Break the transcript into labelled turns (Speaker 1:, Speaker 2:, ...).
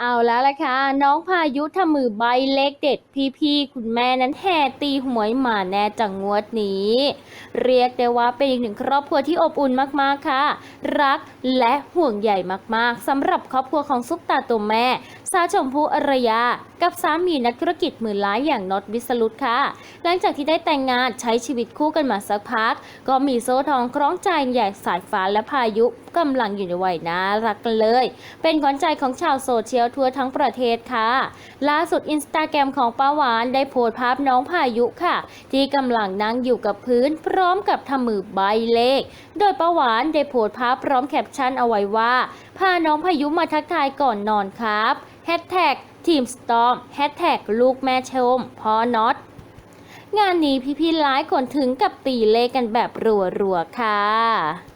Speaker 1: เอาแล้วล่ะค่ะ น้องพายุทำมือใบเลขเด็ดพี่ๆ คุณแม่นั้นแห่ตีหวยหมาแน่จังงวดนี้ เรียกได้ว่าเป็นอีกหนึ่งครอบครัวที่อบอุ่นมากๆค่ะ รักและห่วงใหญ่มากๆสำหรับครอบครัวของซุปตาตัวแม่ สาวชมพู่อรยา กับสามีนักธุรกิจหมื่นล้านอย่างน็อตวิสรุตค่ะ หลังจากที่ได้แต่งงานใช้ชีวิตคู่กันมาสักพัก ก็มีโซ่ทองคล้องใจใหญ่สายฟ้าและพายุกำลังอยู่ในวัยน่ารักกันเลย เป็นขวัญใจของชาวโซเชียลทั่วทั้งประเทศค่ะ ล่าสุดอินสตาแกรมของป้าหวานได้โพสต์ภาพน้องพายุค่ะ ที่กำลังนั่งอยู่กับพื้นพร้อมกับทำมือใบเลข โดยป้าหวานได้โพสต์ภาพพร้อมแคปชั่นเอาไว้ว่าพาน้องพายุมาทักทายก่อนนอนครับแฮชแท็กทีมสตอมแฮชแท็กลูกแม่ชมพอน็อตงานนี้พี่ๆหลายคนถึงกับตีเลขกันแบบรัวๆค่ะ